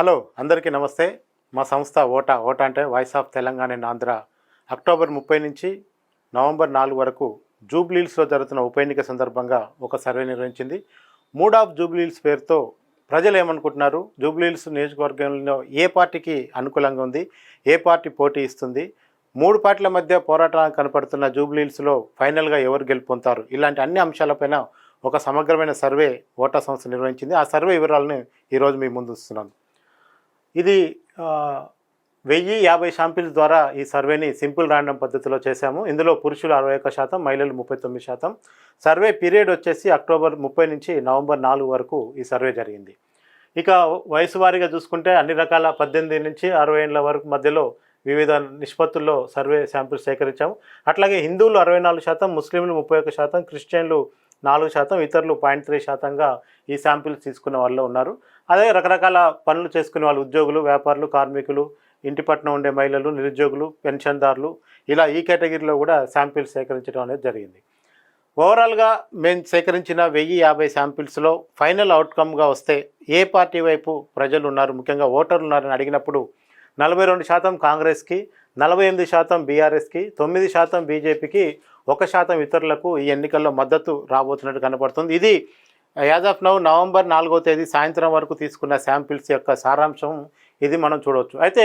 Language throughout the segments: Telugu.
హలో అందరికీ నమస్తే. మా సంస్థ ఓటా ఓటా అంటే voice of Telangana and Andhra. October ముప్పై నుంచి నవంబర్ నాలుగు వరకు జూబ్లీల్స్లో జరుగుతున్న ఉప ఎన్నిక సందర్భంగా ఒక సర్వే నిర్వహించింది. మూడ్ ఆఫ్ జూబ్లీల్స్ పేరుతో ప్రజలు ఏమనుకుంటున్నారు? జూబ్లీల్స్ నియోజకవర్గంలో ఏ పార్టీకి అనుకూలంగా ఉంది? ఏ పార్టీ పోటీ ఇస్తుంది? మూడు పార్టీల మధ్య పోరాటానికి కనపడుతున్న జూబ్లీల్స్లో ఫైనల్గా ఎవరు గెలుపొందుతారు? ఇలాంటి అన్ని అంశాలపైన ఒక సమగ్రమైన సర్వే ఓటా సంస్థ నిర్వహించింది. ఆ సర్వే వివరాలను ఈరోజు మీ ముందు ఇస్తున్నాను ఇది వెయ్యి యాభై శాంపిల్స్ ద్వారా ఈ సర్వేని సింపుల్ ర్యాండమ్ పద్ధతిలో చేశాము. ఇందులో పురుషులు అరవై ఒక్క శాతం మహిళలు ముప్పై తొమ్మిది శాతం. సర్వే పీరియడ్ వచ్చేసి అక్టోబర్ ముప్పై నుంచి నవంబర్ నాలుగు వరకు ఈ సర్వే జరిగింది. ఇక వయసు వారీగా చూసుకుంటే అన్ని రకాల పద్దెనిమిది నుంచి అరవై ఏళ్ళ వరకు మధ్యలో వివిధ నిష్పత్తుల్లో సర్వే శాంపిల్స్ సేకరించాము. అట్లాగే హిందువులు అరవై నాలుగు శాతం ముస్లింలు ముప్పై ఒక్క శాతం క్రిస్టియన్లు నాలుగు శాతం ఇతరులు పాయింట్ త్రీ శాతంగా ఈ శాంపిల్స్ తీసుకున్న వాళ్ళు ఉన్నారు. అదే రకరకాల పనులు చేసుకునే వాళ్ళు ఉద్యోగులు వ్యాపారులు కార్మికులు ఇంటి పట్ల ఉండే మహిళలు నిరుద్యోగులు పెన్షన్దారులు ఇలా ఈ కేటగిరీలో కూడా శాంపిల్స్ సేకరించడం అనేది జరిగింది. ఓవరాల్గా మేము సేకరించిన వెయ్యి యాభై శాంపిల్స్లో ఫైనల్ అవుట్కమ్గా వస్తే ఏ పార్టీ వైపు ప్రజలు ఉన్నారు? ముఖ్యంగా ఓటర్లు ఉన్నారని అడిగినప్పుడు నలభై రెండు శాతం కాంగ్రెస్కి నలభై ఎనిమిది శాతం బీఆర్ఎస్కి తొమ్మిది శాతం బీజేపీకి ఒక శాతం ఇతరులకు ఈ ఎన్నికల్లో మద్దతు రాబోతున్నట్టు కనపడుతుంది. ఇది యాజ్ ఆఫ్ నౌ నవంబర్ నాలుగో తేదీ సాయంత్రం వరకు తీసుకున్న శాంపిల్స్ యొక్క సారాంశం ఇది మనం చూడవచ్చు. అయితే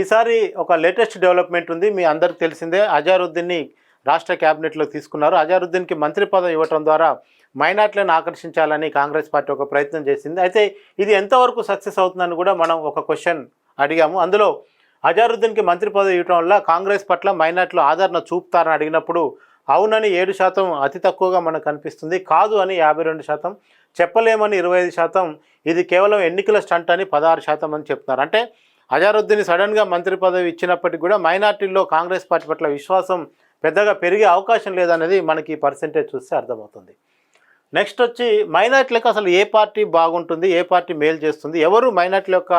ఈసారి ఒక లేటెస్ట్ డెవలప్మెంట్ ఉంది. మీ అందరికి తెలిసిందే అజారుద్దీన్ని రాష్ట్ర క్యాబినెట్లో తీసుకున్నారు. అజారుద్దీన్కి మంత్రి పదవి ఇవ్వటం ద్వారా మైనార్టీలను ఆకర్షించాలని కాంగ్రెస్ పార్టీ ఒక ప్రయత్నం చేసింది. అయితే ఇది ఎంతవరకు సక్సెస్ అవుతుందని కూడా మనం ఒక క్వశ్చన్ అడిగాము. అందులో అజారుద్దీన్కి మంత్రి పదవి ఇవ్వడం వల్ల కాంగ్రెస్ పట్ల మైనార్టీలు ఆదరణ చూపుతారని అడిగినప్పుడు అవునని ఏడు శాతం అతి తక్కువగా మనకు కనిపిస్తుంది. కాదు అని యాభై రెండు శాతం చెప్పలేమని ఇరవై ఐదు శాతం ఇది కేవలం ఎన్నికల స్టంట్ అని పదహారు శాతం అని చెప్తున్నారు. అంటే అజారుద్దీన్ సడన్గా మంత్రి పదవి ఇచ్చినప్పటికీ కూడా మైనార్టీల్లో కాంగ్రెస్ పార్టీ పట్ల విశ్వాసం పెద్దగా పెరిగే అవకాశం లేదనేది మనకి పర్సెంటేజ్ చూస్తే అర్థమవుతుంది. నెక్స్ట్ వచ్చి మైనార్టీలకు అసలు ఏ పార్టీ బాగుంటుంది ఏ పార్టీ మేలు చేస్తుంది? ఎవరు మైనార్టీల యొక్క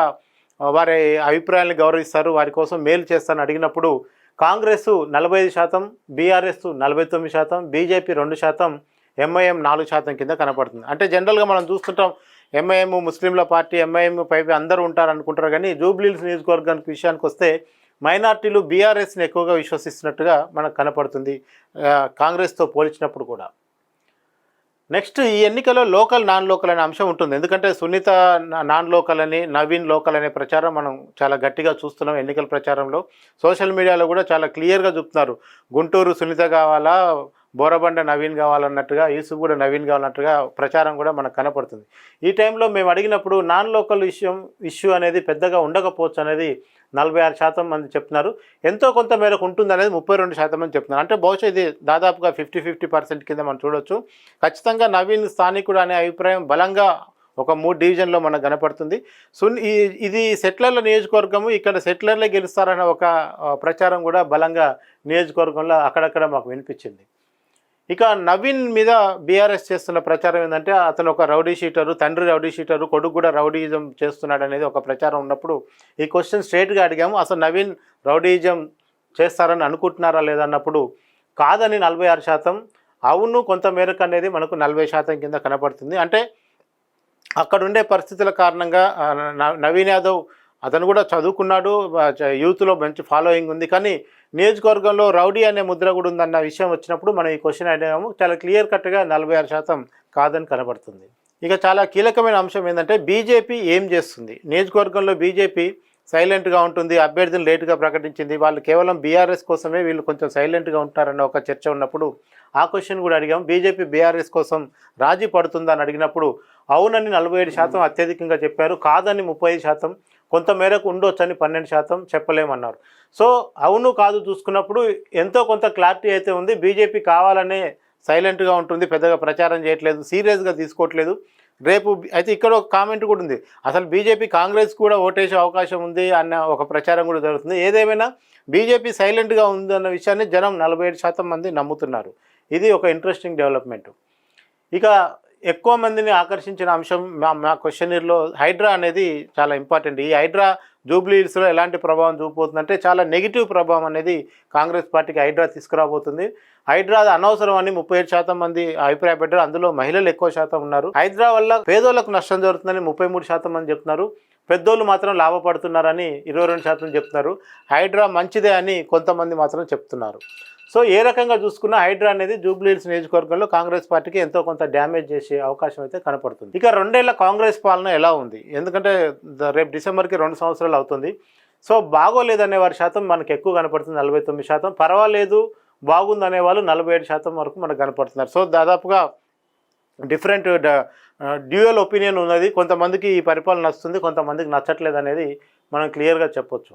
వారి అభిప్రాయాలను గౌరవిస్తారు? వారి కోసం మేలు చేస్తారని అడిగినప్పుడు కాంగ్రెస్ నలభై ఐదు శాతం బీఆర్ఎస్ నలభై తొమ్మిది శాతం బీజేపీ రెండు శాతం ఎంఐఎం నాలుగు శాతం కింద కనపడుతుంది. అంటే జనరల్గా మనం చూస్తుంటాం ఎంఐఎం ముస్లింల పార్టీ ఎంఐఎం పై అందరూ ఉంటారు అనుకుంటారు కానీ జూబ్లీల్స్ నియోజకవర్గానికి విషయానికి వస్తే మైనార్టీలు బీఆర్ఎస్ని ఎక్కువగా విశ్వసిస్తున్నట్టుగా మనకు కనపడుతుంది కాంగ్రెస్తో పోల్చినప్పుడు కూడా. నెక్స్ట్ ఈ ఎన్నికలో లోకల్ నాన్ లోకల్ అనే అంశం ఉంటుంది. ఎందుకంటే సునీత నాన్ లోకల్ అని నవీన్ లోకల్ అనే ప్రచారం మనం చాలా గట్టిగా చూస్తున్నాం ఎన్నికల ప్రచారంలో. సోషల్ మీడియాలో కూడా చాలా క్లియర్గా చూపుతున్నారు. గుంటూరు సునీత కావాలా బోరబండ నవీన్ కావాలన్నట్టుగా యూసుఫ్ కూడా నవీన్ కావాలన్నట్టుగా ప్రచారం కూడా మనకు కనపడుతుంది. ఈ టైంలో మేము అడిగినప్పుడు నాన్ లోకల్ విషయం ఇష్యూ అనేది పెద్దగా ఉండకపోవచ్చు అనేది నలభై ఆరు శాతం మంది చెప్తున్నారు. ఎంతో కొంత మేరకు ఉంటుంది అనేది ముప్పై రెండు శాతం మంది చెప్తున్నారు. అంటే బహుశా ఇది దాదాపుగా ఫిఫ్టీ ఫిఫ్టీ పర్సెంట్ కింద మనం చూడొచ్చు. ఖచ్చితంగా నవీన్ స్థానికుడు అనే అభిప్రాయం బలంగా ఒక మూడు డివిజన్లో మనకు కనపడుతుంది. సున్ ఈ ఇది సెట్లర్ల నియోజకవర్గము ఇక్కడ సెట్లర్లే గెలుస్తారనే ఒక ప్రచారం కూడా బలంగా నియోజకవర్గంలో అక్కడక్కడ మాకు వినిపించింది. ఇక నవీన్ మీద బీఆర్ఎస్ చేస్తున్న ప్రచారం ఏంటంటే అతను ఒక రౌడీ షీటరు తండ్రి రౌడీ షీటరు కొడుకు కూడా రౌడీయిజం చేస్తున్నాడు అనేది ఒక ప్రచారం ఉన్నప్పుడు ఈ క్వశ్చన్ స్ట్రేట్గా అడిగాము. అసలు నవీన్ రౌడీయిజం చేస్తారని అనుకుంటున్నారా లేదన్నప్పుడు కాదని నలభై ఆరు శాతం అవును కొంత మేరకు అనేది మనకు నలభై శాతం కింద కనపడుతుంది. అంటే అక్కడుండే పరిస్థితుల కారణంగా నవీన్ యాదవ్ అతను కూడా చదువుకున్నాడు యూత్లో మంచి ఫాలోయింగ్ ఉంది. కానీ నియోజకవర్గంలో రౌడీ అనే ముద్ర కూడా ఉందన్న విషయం వచ్చినప్పుడు మనం ఈ క్వశ్చన్ అడిగాము. చాలా క్లియర్ కట్గా నలభై ఆరు శాతం కాదని కనబడుతుంది. ఇక చాలా కీలకమైన అంశం ఏంటంటే బీజేపీ ఏం చేస్తుంది? నియోజకవర్గంలో బీజేపీ సైలెంట్గా ఉంటుంది అభ్యర్థిని లేటుగా ప్రకటించింది. వాళ్ళు కేవలం బీఆర్ఎస్ కోసమే వీళ్ళు కొంచెం సైలెంట్గా ఉంటారన్న ఒక చర్చ ఉన్నప్పుడు ఆ క్వశ్చన్ కూడా అడిగాం బీజేపీ బీఆర్ఎస్ కోసం రాజీ పడుతుందని అడిగినప్పుడు అవునని నలభై ఏడు శాతం అత్యధికంగా చెప్పారు. కాదని ముప్పై శాతం కొంతమేరకు ఉండొచ్చు అని పన్నెండు శాతం చెప్పలేమన్నారు. సో అవును కాదు చూసుకున్నప్పుడు ఎంతో కొంత క్లారిటీ అయితే ఉంది. బీజేపీ కావాలనే సైలెంట్గా ఉంటుంది. పెద్దగా ప్రచారం చేయట్లేదు. సీరియస్గా తీసుకోవట్లేదు. రేపు అయితే ఇక్కడ ఒక కామెంట్ కూడా ఉంది. అసలు బీజేపీ కాంగ్రెస్ కూడా ఓటేసే అవకాశం ఉంది అన్న ఒక ప్రచారం కూడా జరుగుతుంది. ఏదేమైనా బీజేపీ సైలెంట్గా ఉందన్న విషయాన్ని జనం నలభై ఏడు శాతం మంది నమ్ముతున్నారు. ఇది ఒక ఇంట్రెస్టింగ్ డెవలప్మెంట్. ఇక ఎక్కువ మందిని ఆకర్షించిన అంశం మా మా క్వశ్చనీర్లో హైడ్రా అనేది చాలా ఇంపార్టెంట్. ఈ హైడ్రా జూబ్లీ హిల్స్లో ఎలాంటి ప్రభావం చూపుతుందంటే చాలా నెగిటివ్ ప్రభావం అనేది కాంగ్రెస్ పార్టీకి హైడ్రా తీసుకురాబోతుంది. హైడ్రా అనవసరం అని ముప్పై ఏడు శాతం మంది అభిప్రాయపడ్డారు. అందులో మహిళలు ఎక్కువ శాతం ఉన్నారు. హైడ్రా వల్ల పేదోళ్ళకు నష్టం జరుగుతుందని ముప్పై మూడు శాతం మంది చెప్తున్నారు. పెద్దోళ్ళు మాత్రం లాభపడుతున్నారని ఇరవై రెండు శాతం చెప్తున్నారు. హైడ్రా మంచిదే అని కొంతమంది మాత్రం చెప్తున్నారు. సో ఏ రకంగా చూసుకున్నా హైడ్రా అనేది జూబ్లీహిల్స్ నియోజకవర్గంలో కాంగ్రెస్ పార్టీకి ఎంతో కొంత డ్యామేజ్ చేసే అవకాశం అయితే కనపడుతుంది. ఇక రెండేళ్ళ కాంగ్రెస్ పాలన ఎలా ఉంది? ఎందుకంటే రేపు డిసెంబర్కి రెండు సంవత్సరాలు అవుతుంది. సో బాగోలేదనే వారి శాతం మనకు ఎక్కువ కనపడుతుంది నలభై తొమ్మిది శాతం. పర్వాలేదు బాగుందనే వాళ్ళు నలభై ఏడు శాతం వరకు మనకు కనపడుతున్నారు. సో దాదాపుగా డిఫరెంట్ డ్యూయల్ ఒపీనియన్ ఉన్నది. కొంతమందికి ఈ పరిపాలన నచ్చుతుంది కొంతమందికి నచ్చట్లేదు అనేది మనం క్లియర్గా చెప్పొచ్చు.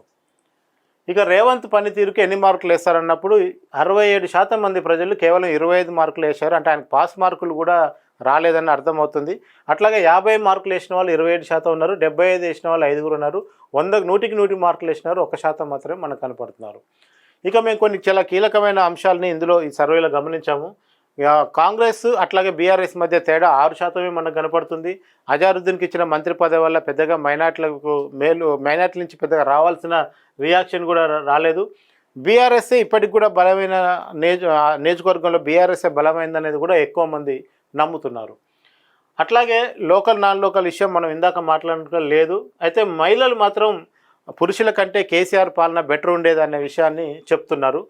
ఇక రేవంత్ పనితీరుకు ఎన్ని మార్కులు వేస్తారన్నప్పుడు అరవై ఏడు శాతం మంది ప్రజలు కేవలం ఇరవై ఐదు మార్కులు వేశారు. అంటే ఆయనకు పాస్ మార్కులు కూడా రాలేదని అర్థమవుతుంది. అట్లాగే యాభై మార్కులు వేసిన వాళ్ళు ఇరవై ఏడు శాతం ఉన్నారు. డెబ్బై ఐదు వేసిన వాళ్ళు ఐదుగురు ఉన్నారు. వందకు నూటికి నూటి మార్కులు వేసినారు. ఒక శాతం మాత్రమే మనకు కనపడుతున్నారు. ఇక మేము కొన్ని చాలా కీలకమైన అంశాలని ఇందులో ఈ సర్వేలో గమనించాము. కాంగ్రెస్ అట్లాగే బీఆర్ఎస్ మధ్య తేడా ఆరు శాతమే మనకు కనపడుతుంది. అజారుద్దీన్కి ఇచ్చిన మంత్రి పదవి వల్ల పెద్దగా మైనార్టీలకు మేలు మైనార్టీ నుంచి పెద్దగా రావాల్సిన రియాక్షన్ కూడా రాలేదు. బీఆర్ఎస్ఏ ఇప్పటికి కూడా బలమైన నియోజ నియోజకవర్గంలో బీఆర్ఎస్ఏ బలమైందనేది కూడా ఎక్కువ మంది నమ్ముతున్నారు. అట్లాగే లోకల్ నాన్ లోకల్ విషయం మనం ఇందాక మాట్లాడటం లేదు. అయితే మహిళలు మాత్రం పురుషుల కంటే కేసీఆర్ పాలన బెటర్ ఉండేది అనే విషయాన్ని చెప్తున్నారు.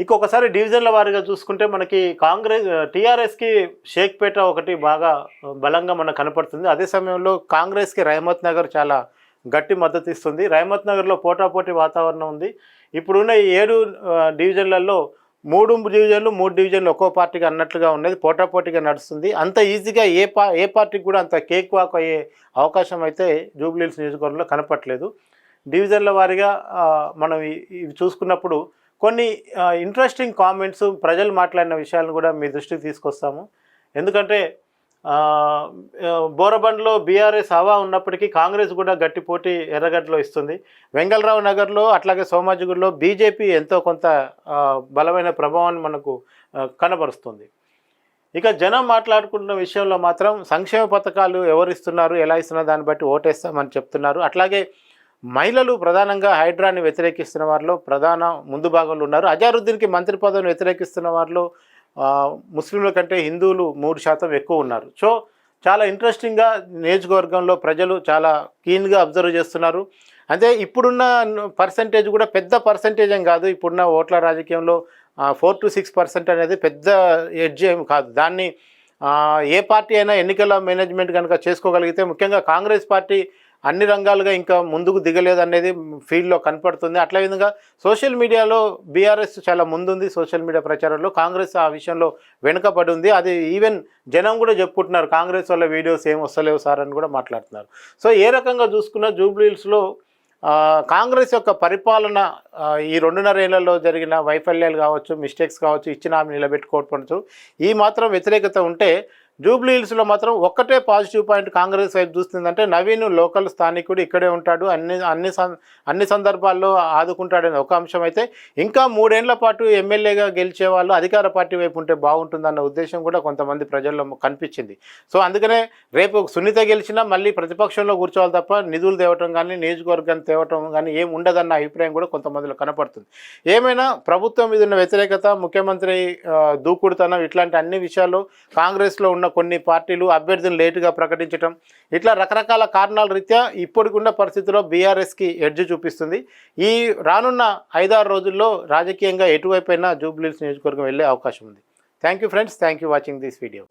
ఇంకొకసారి డివిజన్ల వారీగా చూసుకుంటే మనకి కాంగ్రెస్ టీఆర్ఎస్కి షేక్పేట ఒకటి బాగా బలంగా మనకు కనపడుతుంది. అదే సమయంలో కాంగ్రెస్కి రహమత్ నగర్ చాలా గట్టి మద్దతు ఇస్తుంది. రహమత్ నగర్లో పోటాపోటీ వాతావరణం ఉంది. ఇప్పుడున్న ఈ ఏడు డివిజన్లలో మూడు డివిజన్లు మూడు డివిజన్లు ఒక్కో పార్టీకి అన్నట్లుగా ఉన్నది. పోటాపోటీగా నడుస్తుంది. అంత ఈజీగా ఏ పా ఏ పార్టీకి కూడా అంత కేక్ వాక్ అయ్యే అవకాశం అయితే జూబ్లీహిల్స్ నియోజకవర్గంలో కనపట్లేదు. డివిజన్ల వారీగా మనం ఇవి చూసుకున్నప్పుడు కొన్ని ఇంట్రెస్టింగ్ కామెంట్స్ ప్రజలు మాట్లాడిన విషయాలను కూడా మీ దృష్టికి తీసుకొస్తాము. ఎందుకంటే బోరబండ్లో బీఆర్ఎస్ హవా ఉన్నప్పటికీ కాంగ్రెస్ కూడా గట్టి పోటీ ఎర్రగడ్డలో ఇస్తుంది. వెంగళరావు నగర్లో అట్లాగే సోమాజిగూడలో బీజేపీ ఎంతో కొంత బలమైన ప్రభావాన్ని మనకు కనబరుస్తుంది. ఇక జనం మాట్లాడుకుంటున్న విషయంలో మాత్రం సంక్షేమ పథకాలు ఎవరు ఇస్తున్నారు ఎలా ఇస్తున్నారు దాన్ని బట్టి ఓటేస్తామని చెప్తున్నారు. అట్లాగే మహిళలు ప్రధానంగా హైడ్రాని వ్యతిరేకిస్తున్న వారిలో ప్రధాన ముందు భాగంలో ఉన్నారు. అజారుద్దీన్కి మంత్రి పదవిని వ్యతిరేకిస్తున్న వారిలో ముస్లింల కంటే హిందువులు మూడు శాతం ఎక్కువ ఉన్నారు. సో చాలా ఇంట్రెస్టింగ్గా నియోజకవర్గంలో ప్రజలు చాలా కీన్గా అబ్జర్వ్ చేస్తున్నారు. అంటే ఇప్పుడున్న పర్సంటేజ్ కూడా పెద్ద పర్సంటేజ్ ఏం కాదు. ఇప్పుడున్న ఓట్ల రాజకీయంలో ఫోర్ టు సిక్స్ పర్సెంట్ అనేది పెద్ద ఎడ్జ్ ఏం కాదు. దాన్ని ఏ పార్టీ అయినా ఎన్నికల మేనేజ్మెంట్ కనుక చేసుకోగలిగితే ముఖ్యంగా కాంగ్రెస్ పార్టీ అన్ని రంగాలుగా ఇంకా ముందుకు దిగలేదు అనేది ఫీల్డ్లో కనపడుతుంది. అట్లా విధంగా సోషల్ మీడియాలో బీఆర్ఎస్ చాలా ముందుంది సోషల్ మీడియా ప్రచారంలో. కాంగ్రెస్ ఆ విషయంలో వెనుకబడి ఉంది. అది ఈవెన్ జనం కూడా చెప్పుకుంటున్నారు. కాంగ్రెస్ వల్ల వీడియోస్ ఏం వస్తలేవు సార్ అని కూడా మాట్లాడుతున్నారు. సో ఏ రకంగా చూసుకున్నా జూబ్లీహిల్స్లో కాంగ్రెస్ యొక్క పరిపాలన ఈ రెండున్నర ఏళ్ళలో జరిగిన వైఫల్యాలు కావచ్చు మిస్టేక్స్ కావచ్చు ఇచ్చిన హామీ నిలబెట్టుకోవచ్చు ఈ మాత్రం వ్యతిరేకత ఉంటే జూబ్లీ హిల్స్లో మాత్రం ఒక్కటే పాజిటివ్ పాయింట్ కాంగ్రెస్ వైపు చూస్తుందంటే నవీన్ లోకల్ స్థానికుడు ఇక్కడే ఉంటాడు. అన్ని అన్ని అన్ని సందర్భాల్లో ఆదుకుంటాడని ఒక అంశం అయితే ఇంకా మూడేళ్ళ పాటు ఎమ్మెల్యేగా గెలిచే వాళ్ళు అధికార పార్టీ వైపు ఉంటే బాగుంటుందన్న ఉద్దేశం కూడా కొంతమంది ప్రజల్లో కనిపించింది. సో అందుకనే రేపు సునీత గెలిచినా మళ్ళీ ప్రతిపక్షంలో కూర్చోవాలి తప్ప నిధులు తేవటం కానీ నియోజకవర్గాన్ని తేవటం కానీ ఏం ఉండదన్న అభిప్రాయం కూడా కొంతమందిలో కనపడుతుంది. ఏమైనా ప్రభుత్వం మీద ఉన్న వ్యతిరేకత ముఖ్యమంత్రి దూకుడుతనం ఇట్లాంటి అన్ని విషయాలు కాంగ్రెస్లో ఉన్న కొన్ని పార్టీలు అభ్యర్థులను లేటుగా ప్రకటించడం ఇట్లా రకరకాల కారణాల రీత్యా ఇప్పటికున్న పరిస్థితిలో బీఆర్ఎస్కి ఎడ్జ్ చూపిస్తుంది. ఈ రానున్న ఐదారు రోజుల్లో రాజకీయంగా ఎటువైపైనా జూబ్లీస్ నియోజకవర్గం వెళ్ళే అవకాశం ఉంది. Thank you friends. Thank you watching this video.